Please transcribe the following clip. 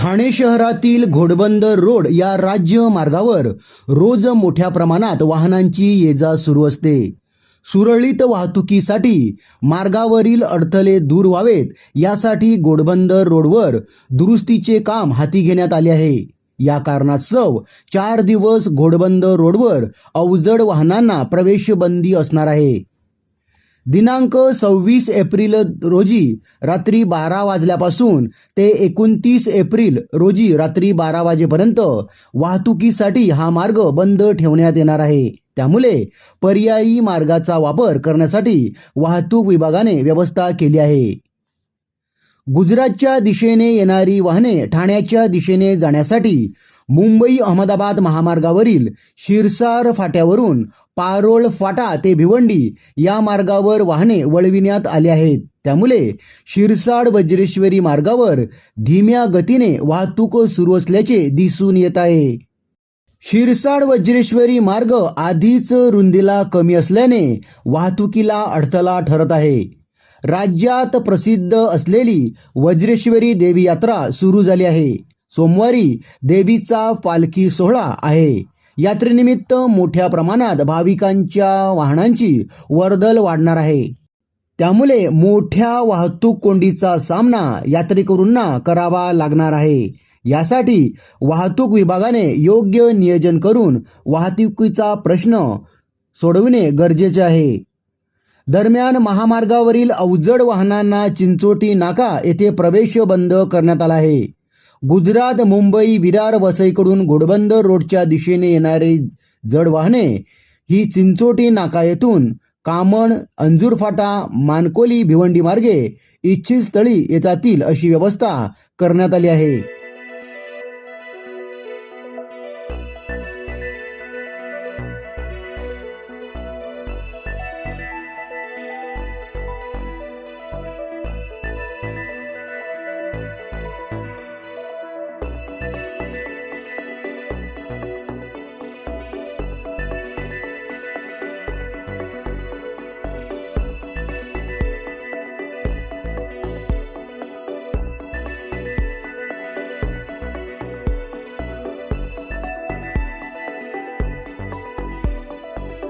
ठाणे शहरातील घोडबंदर रोड या राज्य मार्गावर रोज मोठ्या प्रमाणात वाहनांची ये जा सुरू असते. सुरळीत वाहतुकीसाठी मार्गावरील अडथळे दूर व्हावेत यासाठी घोडबंदर रोडवर दुरुस्तीचे काम हाती घेण्यात आले आहे. या कारणास्तव चार दिवस घोडबंदर रोडवर अवजड वाहनांना प्रवेशबंदी असणार आहे. दिनांक सव्वीस एप्रिल रोजी रात्री बारा वाजल्यापासून ते एकोणतीस एप्रिल रोजी रात्री बारा वाजेपर्यंत वाहतुकीसाठी हा मार्ग बंद ठेवण्यात येणार आहे. त्यामुळे पर्यायी मार्गाचा वापर करण्यासाठी वाहतूक विभागाने व्यवस्था केली आहे. गुजरातच्या दिशेने येणारी वाहने ठाण्याच्या दिशेने जाण्यासाठी मुंबई अहमदाबाद महामार्गावरील शिरसार फाट्यावरून पारोळ फाटा ते भिवंडी या मार्गावर वाहने वळविण्यात आली आहेत. त्यामुळे शिरसाड वज्रेश्वरी मार्गावर धीम्या गतीने वाहतूक सुरू असल्याचे दिसून येत आहे. शिरसाड वज्रेश्वरी मार्ग आधीच रुंदीला कमी असल्याने वाहतुकीला अडथळा ठरत आहे. राज्यात प्रसिद्ध असलेली वज्रेश्वरी देवी यात्रा सुरू झाली आहे. सोमवारी देवीचा पालखी सोहळा आहे. यात्रेनिमित्त मोठ्या प्रमाणात भाविकांच्या वाहनांची वर्दल वाढणार आहे. त्यामुळे मोठ्या वाहतूक कोंडीचा सामना यात्रेकरूंना करावा लागणार आहे. यासाठी वाहतूक विभागाने योग्य नियोजन करून वाहतुकीचा प्रश्न सोडविणे गरजेचे आहे. दरम्यान महामार्गावरील अवजड वाहनांना चिंचोटी नाका येथे प्रवेश बंद करण्यात आला आहे. गुजरात मुंबई विरार वसईकडून घोडबंदर रोडच्या दिशेने येणारी जड वाहने ही चिंचोटी नाका येथून कामण अंजूरफाटा मानकोली भिवंडी मार्गे इच्छित स्थळी येतातील अशी व्यवस्था करण्यात आली आहे.